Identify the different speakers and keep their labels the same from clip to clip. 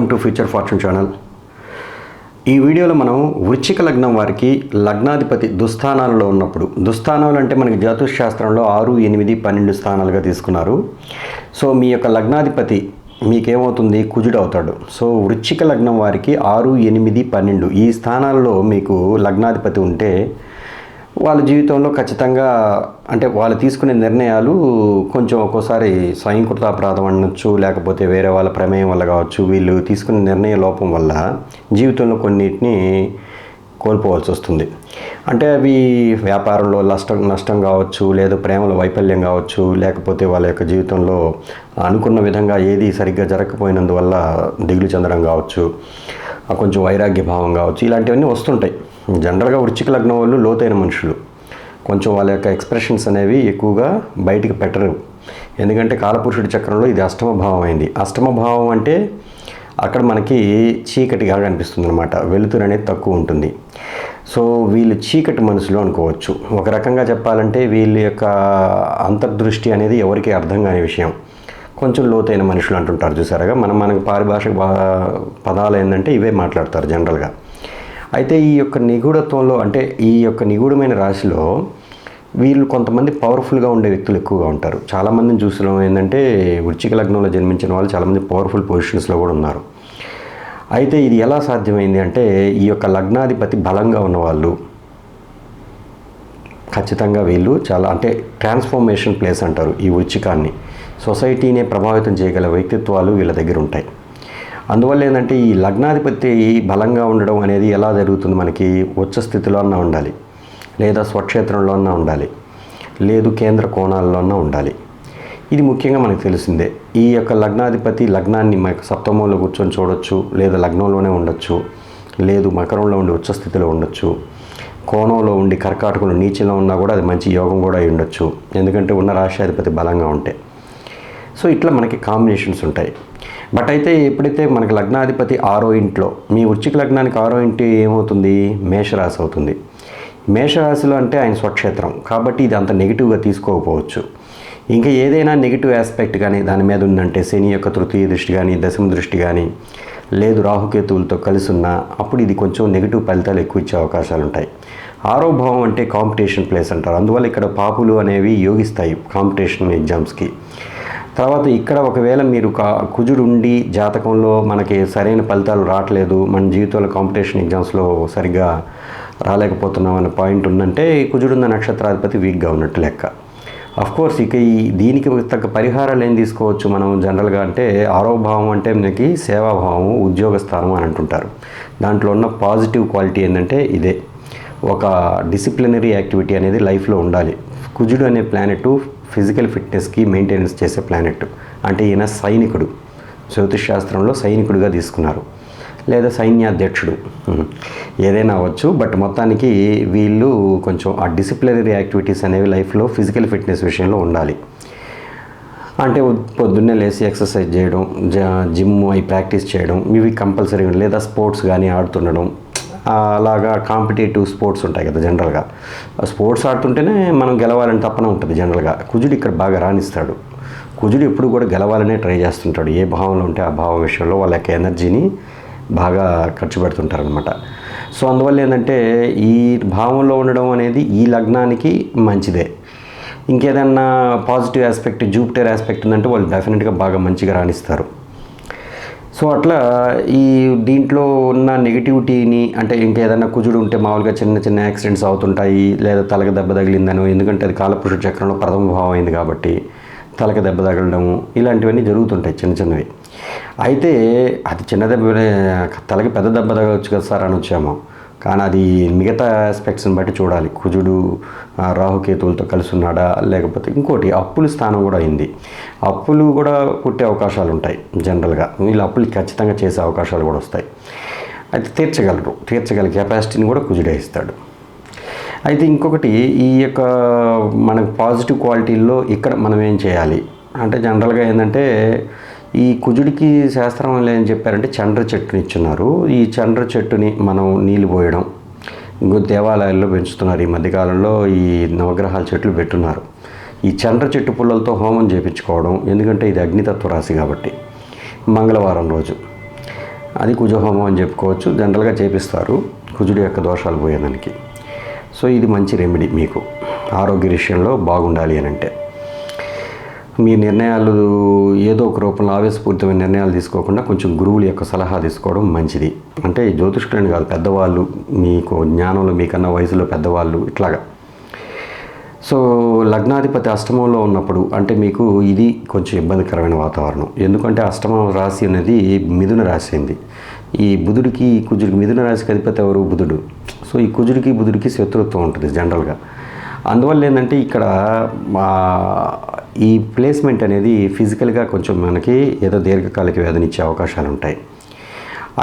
Speaker 1: Welcome to future fortune channel. ఈ వీడియోలో మనం వృచ్చిక లగ్నం వారికి లగ్నాధిపతి దుస్థానాలలో ఉన్నప్పుడు దుస్థానాలు అంటే మనకి జ్యోతిష్ శాస్త్రంలో ఆరు ఎనిమిది పన్నెండు స్థానాలుగా తీసుకున్నారు. సో మీ యొక్క లగ్నాధిపతి మీకేమవుతుంది? కుజుడు అవుతాడు. సో వృచ్చిక లగ్నం వారికి ఆరు ఎనిమిది పన్నెండు ఈ స్థానాల్లో మీకు లగ్నాధిపతి ఉంటే వాళ్ళ జీవితంలో ఖచ్చితంగా అంటే వాళ్ళు తీసుకునే నిర్ణయాలు కొంచెం ఒక్కోసారి స్వయంకృతాపరాధం అనొచ్చు లేకపోతే వేరే వాళ్ళ ప్రమేయం వల్ల కావచ్చు. వీళ్ళు తీసుకునే నిర్ణయ లోపం వల్ల జీవితంలో కొన్నిటిని కోల్పోవాల్సి వస్తుంది. అంటే అవి వ్యాపారంలో నష్టం నష్టం కావచ్చు లేదా ప్రేమలో వైఫల్యం కావచ్చు లేకపోతే వాళ్ళ యొక్క జీవితంలో అనుకున్న విధంగా ఏది సరిగ్గా జరగకపోయినందువల్ల దిగులు చెందడం కావచ్చు. కొంచెం వైరాగ్య భావం కావచ్చు ఇలాంటివన్నీ వస్తుంటాయి. జనరల్గా వృచ్చిక లగ్నం వాళ్ళు లోతైన మనుషులు. కొంచెం వాళ్ళ యొక్క ఎక్స్ప్రెషన్స్ అనేవి ఎక్కువగా బయటికి పెట్టరు. ఎందుకంటే కాలపురుషుడి చక్రంలో ఇది అష్టమ భావం అయింది. అష్టమ భావం అంటే అక్కడ మనకి చీకటిగా కనిపిస్తుంది అనమాట వెలుతురు అనేది తక్కువ ఉంటుంది. సో వీళ్ళు చీకటి మనసులు అనుకోవచ్చు. ఒక రకంగా చెప్పాలంటే వీళ్ళ యొక్క అంతర్దృష్టి అనేది ఎవరికి అర్థం కాని విషయం. కొంచెం లోతైన మనుషులు అంటుంటారు చూసారుగా. మనం మనకు పారిభాష పదాలు ఏంటంటే ఇవే మాట్లాడతారు జనరల్గా. అయితే ఈ యొక్క నిగూఢత్వంలో అంటే ఈ యొక్క నిగూఢమైన రాశిలో వీళ్ళు కొంతమంది పవర్ఫుల్గా ఉండే వ్యక్తులు ఎక్కువగా ఉంటారు. చాలామందిని చూసిన ఏంటంటే వృచ్చిక లగ్నంలో జన్మించిన వాళ్ళు చాలామంది పవర్ఫుల్ పొజిషన్స్లో కూడా ఉన్నారు. అయితే ఇది ఎలా సాధ్యమైంది అంటే ఈ యొక్క లగ్నాధిపతి బలంగా ఉన్నవాళ్ళు ఖచ్చితంగా వీళ్ళు చాలా అంటే ట్రాన్స్ఫర్మేషన్ ప్లేస్ అంటారు ఈ వృచ్చికాన్ని. సొసైటీనే ప్రభావితం చేయగల వ్యక్తిత్వాలు వీళ్ళ దగ్గర ఉంటాయి. అందువల్ల ఏంటంటే ఈ లగ్నాధిపతి బలంగా ఉండడం అనేది ఎలా జరుగుతుంది? మనకి ఉచ్చ స్థితిలో అన్నా ఉండాలి. లేదా స్వక్షేత్రంలో అన్నా ఉండాలి. లేదు కేంద్ర కోణాల్లో ఉండాలి. ఇది ముఖ్యంగా మనకు తెలిసిందే. ఈ యొక్క లగ్నాధిపతి లగ్నాన్ని మనకు సప్తమంలో కూర్చొని చూడొచ్చు లేదా లగ్నంలోనే ఉండొచ్చు లేదు మకరంలో ఉండి ఉచ్చస్థితిలో ఉండొచ్చు కోణంలో ఉండి కర్కాటకులు నీచంలో ఉన్నా కూడా అది మంచి యోగం కూడా అయి ఉండొచ్చు. ఎందుకంటే ఉన్న రాష్ట్రాధిపతి బలంగా ఉంటే. సో ఇట్లా మనకి కాంబినేషన్స్ ఉంటాయి. బట్ అయితే ఎప్పుడైతే మనకి లగ్నాధిపతి ఆరో ఇంట్లో మీ వృచ్చిక లగ్నానికి ఆరో ఇంటి ఏమవుతుంది? మేషరాశి అవుతుంది. మేషరాశిలో అంటే ఆయన స్వక్షేత్రం. కాబట్టి ఇది అంత నెగిటివ్గా తీసుకోకపోవచ్చు. ఇంకా ఏదైనా నెగిటివ్ ఆస్పెక్ట్ కానీ దాని మీద ఉందంటే శని యొక్క తృతీయ దృష్టి కానీ దశమ దృష్టి కానీ లేదు రాహుకేతువులతో కలిసి ఉన్నా అప్పుడు ఇది కొంచెం నెగిటివ్ ఫలితాలు ఎక్కువ ఇచ్చే అవకాశాలు ఉంటాయి. ఆరో భావం అంటే కాంపిటీషన్ ప్లేస్ అంటారు. అందువల్ల ఇక్కడ పాపులు అనేవి యోగిస్తాయి కాంపిటీషన్ ఎగ్జామ్స్కి తర్వాత ఇక్కడ ఒకవేళ మీరు కా కుజుడు ఉండి జాతకంలో మనకి సరైన ఫలితాలు రావట్లేదు మన జీవితంలో కాంపిటీషన్ ఎగ్జామ్స్లో సరిగ్గా రాలేకపోతున్నాం అనే పాయింట్ ఉందంటే కుజుడున్న నక్షత్రాధిపతి వీక్గా ఉన్నట్టు లెక్క. కోర్స్ ఇక ఈ దీనికి తగ్గ పరిహారాలు ఏం తీసుకోవచ్చు మనం జనరల్గా అంటే ఆరోభావం అంటే మనకి సేవాభావం ఉద్యోగ స్థానం అని అంటుంటారు. దాంట్లో ఉన్న పాజిటివ్ క్వాలిటీ ఏంటంటే ఇదే. ఒక డిసిప్లినరీ యాక్టివిటీ అనేది లైఫ్లో ఉండాలి. కుజుడు అనే ప్లానెట్ ఫిజికల్ ఫిట్నెస్కి మెయింటెనెన్స్ చేసే ప్లానెట్. అంటే ఈయన సైనికుడు. జ్యోతిష్ శాస్త్రంలో సైనికుడిగా తీసుకున్నారు. లేదా సైన్యాధ్యక్షుడు. ఏదైనా అవ్వచ్చు. బట్ మొత్తానికి వీళ్ళు కొంచెం ఆ డిసిప్లినరీ యాక్టివిటీస్ అనేవి లైఫ్లో ఫిజికల్ ఫిట్నెస్ విషయంలో ఉండాలి. అంటే పొద్దున్నే లేచి ఎక్సర్సైజ్ చేయడం జిమ్ అవి ప్రాక్టీస్ చేయడం ఇవి కంపల్సరీ లేదా స్పోర్ట్స్ కానీ ఆడుతుండడం అలాగా కాంపిటేటివ్ స్పోర్ట్స్ ఉంటాయి కదా జనరల్గా. స్పోర్ట్స్ ఆడుతుంటేనే మనం గెలవాలని తప్పన ఉంటుంది జనరల్గా. కుజుడు ఇక్కడ బాగా రాణిస్తాడు. కుజుడు ఎప్పుడు కూడా గెలవాలనే ట్రై చేస్తుంటాడు. ఏ భావంలో ఉంటే ఆ భావం విషయంలో వాళ్ళ యొక్క ఎనర్జీని బాగా ఖర్చు పెడుతుంటారనమాట సో అందువల్ల ఏంటంటే ఈ భావంలో ఉండడం అనేది ఈ లగ్నానికి మంచిదే. ఇంకేదన్నా పాజిటివ్ ఆస్పెక్ట్ జూపిటర్ ఆస్పెక్ట్ ఉందంటే వాళ్ళు డెఫినెట్గా బాగా మంచిగా రాణిస్తారు. సో అట్లా ఈ దీంట్లో ఉన్న నెగిటివిటీని అంటే ఇంకేదైనా కుజుడు ఉంటే మామూలుగా చిన్న చిన్న యాక్సిడెంట్స్ అవుతుంటాయి లేదా తలకు దెబ్బ తగిలిందనో ఎందుకంటే అది కాలపురుష చక్రంలో ప్రథమ భావం అయింది కాబట్టి తలకు దెబ్బ తగలడము ఇలాంటివన్నీ జరుగుతుంటాయి చిన్న చిన్నవి. అయితే అది చిన్న దెబ్బ తలకి పెద్ద దెబ్బ తగలవచ్చు కదా సార్ అని వచ్చాము. కానీ అది మిగతా ఆస్పెక్ట్స్ని బట్టి చూడాలి. కుజుడు రాహుకేతువులతో కలిసి ఉన్నాడా లేకపోతే ఇంకోటి అప్పుల స్థానం కూడా అయింది. అప్పులు కూడా పుట్టే అవకాశాలు ఉంటాయి జనరల్గా. వీళ్ళు అప్పులు ఖచ్చితంగా చేసే అవకాశాలు కూడా వస్తాయి. అయితే తీర్చగలరు. తీర్చగల కెపాసిటీని కూడా కుజుడే ఇస్తాడు. అయితే ఇంకొకటి ఈ యొక్క మనకు పాజిటివ్ క్వాలిటీల్లో ఇక్కడ మనం ఏం చేయాలి? అంటే జనరల్గా ఏంటంటే ఈ కుజుడికి శాస్త్రం ఏం చెప్పారంటే చండ్ర చెట్టుని ఇచ్చున్నారు. ఈ చండ్ర చెట్టుని మనం నీళ్ళు పోయడం ఇంకో దేవాలయాల్లో పెంచుతున్నారు. ఈ మధ్యకాలంలో ఈ నవగ్రహాల చెట్లు పెట్టున్నారు. ఈ చండ్ర చెట్టు పుల్లలతో హోమం చేయించుకోవడం ఎందుకంటే ఇది అగ్నితత్వ రాశి కాబట్టి మంగళవారం రోజు. అది కుజహోమం అని చెప్పుకోవచ్చు. జనరల్గా చేపిస్తారు. కుజుడి యొక్క దోషాలు పోయేదానికి. సో ఇది మంచి రెమెడీ మీకు. ఆరోగ్య విషయంలో బాగుండాలి అని అంటే. మీ నిర్ణయాలు ఏదో ఒక రూపంలో ఆవేశపూరితమైన నిర్ణయాలు తీసుకోకుండా కొంచెం గురువుల యొక్క సలహా తీసుకోవడం మంచిది. అంటే జ్యోతిష్కులని కాదు పెద్దవాళ్ళు మీకు జ్ఞానంలో మీకన్నా వయసులో పెద్దవాళ్ళు ఇట్లాగా. సో లగ్నాధిపతి అష్టమంలో ఉన్నప్పుడు అంటే మీకు ఇది కొంచెం ఇబ్బందికరమైన వాతావరణం. ఎందుకంటే అష్టమం రాశి అనేది మిథున రాశి అయింది ఈ బుధుడికి కుజుడికి మిథున రాశికి అధిపతి ఎవరు? బుధుడు. సో ఈ కుజుడికి బుధుడికి శత్రుత్వం ఉంటుంది జనరల్గా. అందువల్ల ఏంటంటే ఇక్కడ మా ఈ ప్లేస్మెంట్ అనేది ఫిజికల్గా కొంచెం మనకి ఏదో దీర్ఘకాలిక వ్యాధినిచ్చే అవకాశాలు ఉంటాయి.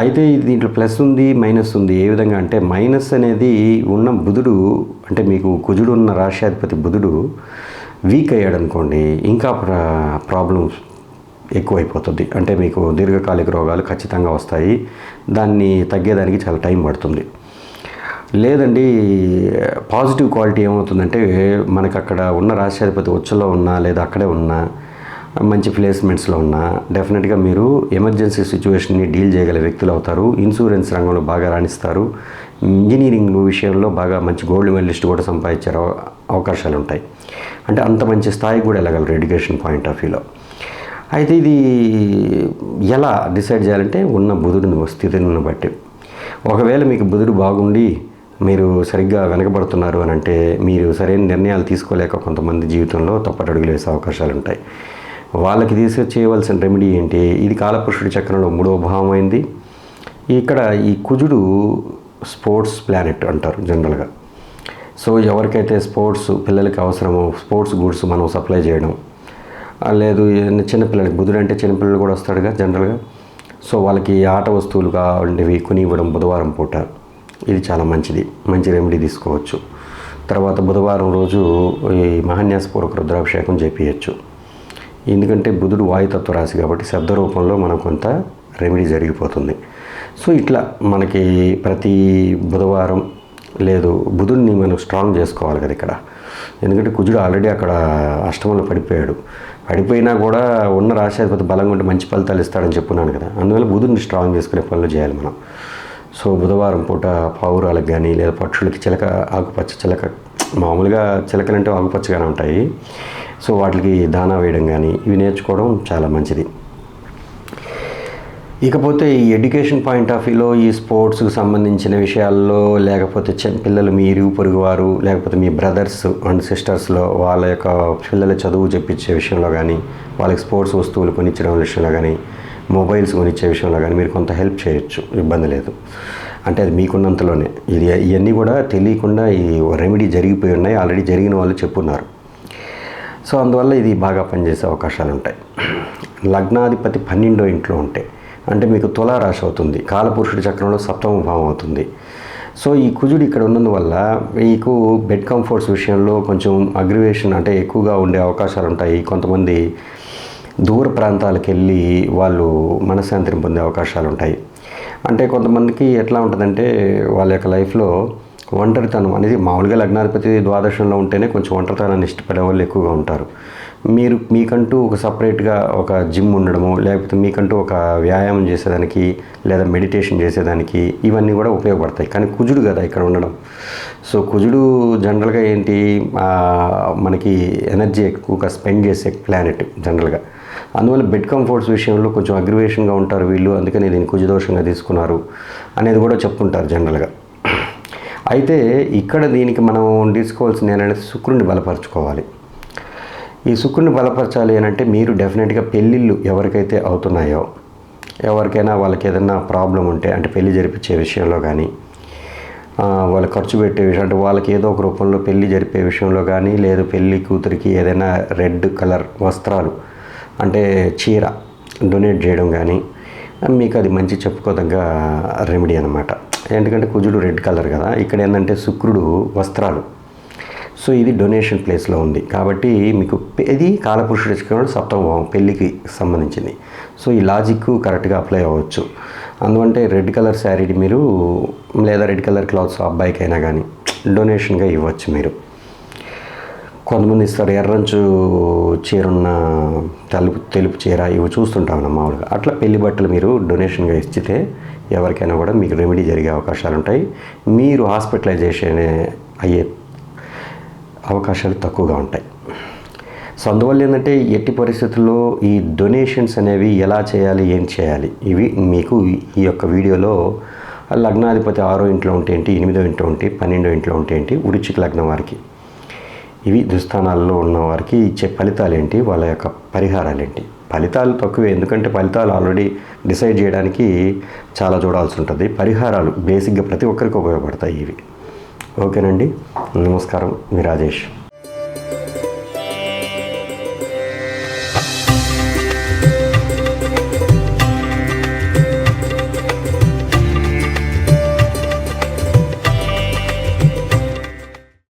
Speaker 1: అయితే దీంట్లో ప్లస్ ఉంది మైనస్ ఉంది. ఏ విధంగా అంటే మైనస్ అనేది ఉన్న బుధుడు అంటే మీకు కుజుడు ఉన్న రాష్ట్రాధిపతి బుధుడు వీక్ అయ్యాడు అనుకోండి ఇంకా ప్రాబ్లమ్స్ ఎక్కువైపోతుంది. అంటే మీకు దీర్ఘకాలిక రోగాలు ఖచ్చితంగా వస్తాయి. దాన్ని తగ్గేదానికి చాలా టైం పడుతుంది. లేదండి పాజిటివ్ క్వాలిటీ ఏమవుతుందంటే మనకు అక్కడ ఉన్న రాష్ట్రాధిపతి ఉచ్చలో ఉన్నా లేదా అక్కడే ఉన్నా మంచి ప్లేస్మెంట్స్లో ఉన్నా డెఫినెట్గా మీరు ఎమర్జెన్సీ సిచ్యువేషన్ని డీల్ చేయగల వ్యక్తులు అవుతారు. ఇన్సూరెన్స్ రంగంలో బాగా రాణిస్తారు. ఇంజనీరింగ్ విషయంలో బాగా మంచి గోల్డ్ మెడలిస్ట్ కూడా సంపాదించే అవకాశాలు ఉంటాయి. అంటే అంత మంచి స్థాయికి కూడా వెళ్ళగలరు ఎడ్యుకేషన్ పాయింట్ ఆఫ్ వ్యూలో. అయితే ఇది ఎలా డిసైడ్ చేయాలంటే ఉన్న బుధుడిని స్థితిని బట్టి. ఒకవేళ మీకు బుధుడు బాగుండి మీరు సరిగ్గా వెనకబడుతున్నారు అని అంటే మీరు సరైన నిర్ణయాలు తీసుకోలేక కొంతమంది జీవితంలో తప్పటడుగులు వేసే అవకాశాలు ఉంటాయి. వాళ్ళకి తీసుకొచ్చేయవలసిన చేయవలసిన రెమెడీ ఏంటి? ఇది కాలపురుషుడి చక్రంలో మూడవ భావం అయింది. ఇక్కడ ఈ కుజుడు స్పోర్ట్స్ ప్లానెట్ అంటారు జనరల్గా సో ఎవరికైతే స్పోర్ట్స్ పిల్లలకి అవసరమో స్పోర్ట్స్ గూడ్స్ మనం సప్లై చేయడం లేదు ఏదైనా చిన్నపిల్లలకి బుధుడు అంటే చిన్నపిల్లలు కూడా వస్తాడుగా జనరల్గా సో వాళ్ళకి ఆట వస్తువులు కావాలంటివి కొని ఇవ్వడం బుధవారం పూట. ఇది చాలా మంచిది. మంచి రెమెడీ తీసుకోవచ్చు. తర్వాత బుధవారం రోజు ఈ మహాన్యాసపూర్వక రుద్రాభిషేకం చేపించచ్చు ఎందుకంటే బుధుడు వాయుతత్వ రాశి కాబట్టి శబ్ద రూపంలో మనం కొంత రెమెడీ జరిగిపోతుంది. సో ఇట్లా మనకి ప్రతి బుధవారం లేదు బుధుడిని మనం స్ట్రాంగ్ చేసుకోవాలి కదా ఇక్కడ. ఎందుకంటే కుజుడు ఆల్రెడీ అక్కడ అష్టమంలో పడిపోయాడు. పడిపోయినా కూడా ఉన్న రాశాధిపతి బలంగా ఉంటే మంచి ఫలితాలు ఇస్తాడని చెప్పున్నాను కదా. అందువల్ల బుధుడిని స్ట్రాంగ్ చేసుకునే పనులు చేయాలి మనం. సో బుధవారం పూట పావురాలకు కానీ లేదా పక్షులకి చిలక ఆకుపచ్చ చిలక మామూలుగా చిలకలంటే ఆకుపచ్చగానే ఉంటాయి. సో వాటికి దానా వేయడం కానీ ఇవి నేర్చుకోవడం చాలా మంచిది. ఇకపోతే ఈ ఎడ్యుకేషన్ పాయింట్ ఆఫ్ వ్యూలో ఈ స్పోర్ట్స్కి సంబంధించిన విషయాల్లో లేకపోతే చిన్న పిల్లలు మీ ఇరుగు పొరుగు వారు లేకపోతే మీ బ్రదర్స్ అండ్ సిస్టర్స్లో వాళ్ళ యొక్క పిల్లల చదువు చెప్పించే విషయంలో కానీ వాళ్ళకి స్పోర్ట్స్ వస్తువులు కొనిచ్చడం విషయంలో కానీ మొబైల్స్ కొనిచ్చే విషయంలో కానీ మీరు కొంత హెల్ప్ చేయొచ్చు ఇబ్బంది లేదు. అంటే అది మీకున్నంతలోనే. ఇది ఇవన్నీ కూడా తెలియకుండా ఈ రెమెడీ జరిగిపోయి ఉన్నాయి ఆల్రెడీ జరిగిన వాళ్ళు చెప్పున్నారు. సో అందువల్ల ఇది బాగా పనిచేసే అవకాశాలు ఉంటాయి. లగ్నాధిపతి పన్నెండో ఇంట్లో ఉంటే అంటే మీకు తులారాశి అవుతుంది కాలపురుషుడి చక్రంలో సప్తమ భావం అవుతుంది. సో ఈ కుజుడు ఇక్కడ ఉన్నందువల్ల మీకు బెడ్ కంఫర్ట్స్ విషయంలో కొంచెం అగ్రివేషన్ అంటే ఎక్కువగా ఉండే అవకాశాలు ఉంటాయి. కొంతమంది దూర ప్రాంతాలకు వెళ్ళి వాళ్ళు మనశ్శాంతిని పొందే అవకాశాలు ఉంటాయి అంటే కొంతమందికి ఎట్లా ఉంటుందంటే వాళ్ళ యొక్క లైఫ్లో ఒంటరితనం అనేది మామూలుగా లగ్నాధిపతి ద్వాదశంలో ఉంటేనే కొంచెం ఒంటరితనాన్ని ఇష్టపడే వాళ్ళు ఎక్కువగా ఉంటారు. మీరు మీకంటూ ఒక సపరేట్గా ఒక జిమ్ ఉండడము లేకపోతే మీకంటూ ఒక వ్యాయామం చేసేదానికి లేదా మెడిటేషన్ చేసేదానికి ఇవన్నీ కూడా ఉపయోగపడతాయి. కానీ కుజుడు కదా ఇక్కడ ఉండడం. సో కుజుడు జనరల్గా ఏంటి? మనకి ఎనర్జీ ఎక్కువగా స్పెండ్ చేసే ప్లానెట్ జనరల్గా. అందువల్ల బెడ్ కంఫర్ట్స్ విషయంలో కొంచెం అగ్రివేషన్గా ఉంటారు వీళ్ళు. అందుకని దీన్ని కుజదోషంగా తీసుకున్నారు అనేది కూడా చెప్పుకుంటారు జనరల్గా అయితే ఇక్కడ దీనికి మనం తీసుకోవాల్సింది ఏంటంటే శుక్రుడిని బలపరచుకోవాలి. ఈ శుక్రుని బలపరచాలి అని అంటే మీరు డెఫినెట్గా పెళ్ళిళ్ళు ఎవరికైతే అవుతున్నాయో ఎవరికైనా వాళ్ళకి ఏదైనా ప్రాబ్లం ఉంటే అంటే పెళ్ళి జరిపించే విషయంలో కానీ వాళ్ళు ఖర్చు పెట్టే విషయం అంటే వాళ్ళకి ఏదో ఒక రూపంలో పెళ్ళి జరిపే విషయంలో కానీ లేదు పెళ్ళి కూతురికి ఏదైనా రెడ్ కలర్ వస్త్రాలు అంటే చీర డొనేట్ చేయడం కానీ మీకు అది మంచి చెప్పుకోదగ్గ రెమెడీ అనమాట ఎందుకంటే కుజుడు రెడ్ కలర్ కదా. ఇక్కడ ఏంటంటే శుక్రుడు వస్త్రాలు. సో ఇది డొనేషన్ ప్లేస్లో ఉంది. కాబట్టి మీకు ఇది కాలపురుషుడు ఇచ్చుకోవడం సప్తమ పెళ్ళికి సంబంధించింది. సో ఈ లాజిక్ కరెక్ట్గా అప్లై అవ్వచ్చు. అందుకంటే రెడ్ కలర్ శారీని మీరు లేదా రెడ్ కలర్ క్లాత్స్ అబ్బాయికైనా కానీ డొనేషన్గా ఇవ్వచ్చు మీరు. కొంతమంది ఇస్తారు ఎర్రంచు చీరున్న తెలుపు తెలుపు చీర ఇవి చూస్తుంటాం మామూలుగా. అట్లా పెళ్ళి బట్టలు మీరు డొనేషన్గా ఇచ్చితే ఎవరికైనా కూడా మీకు రెమెడీ జరిగే అవకాశాలు ఉంటాయి. మీరు హాస్పిటలైజేషన్ అయ్యే అవకాశాలు తక్కువగా ఉంటాయి. సో అందువల్ల ఏంటంటే ఎట్టి పరిస్థితుల్లో ఈ డొనేషన్స్ అనేవి ఎలా చేయాలి ఏం చేయాలి ఇవి మీకు ఈ యొక్క వీడియోలో లగ్నాధిపతి ఆరో ఇంట్లో ఉంటే ఏంటి ఎనిమిదో ఇంట్లో ఉంటే పన్నెండో ఇంట్లో ఉంటే ఏంటి వృచ్చిక లగ్నం వారికి ఇవి దుస్థానాల్లో ఉన్న వారికి ఇచ్చే ఫలితాలు ఏంటి వాళ్ళ యొక్క పరిహారాలు ఏంటి ఫలితాలు తక్కువే ఎందుకంటే ఫలితాలు ఆల్రెడీ డిసైడ్ చేయడానికి చాలా చూడాల్సి ఉంటుంది. పరిహారాలు బేసిక్గా ప్రతి ఒక్కరికి ఉపయోగపడతాయి ఇవి. ఓకేనండి? నమస్కారం. మీ రాజేష్.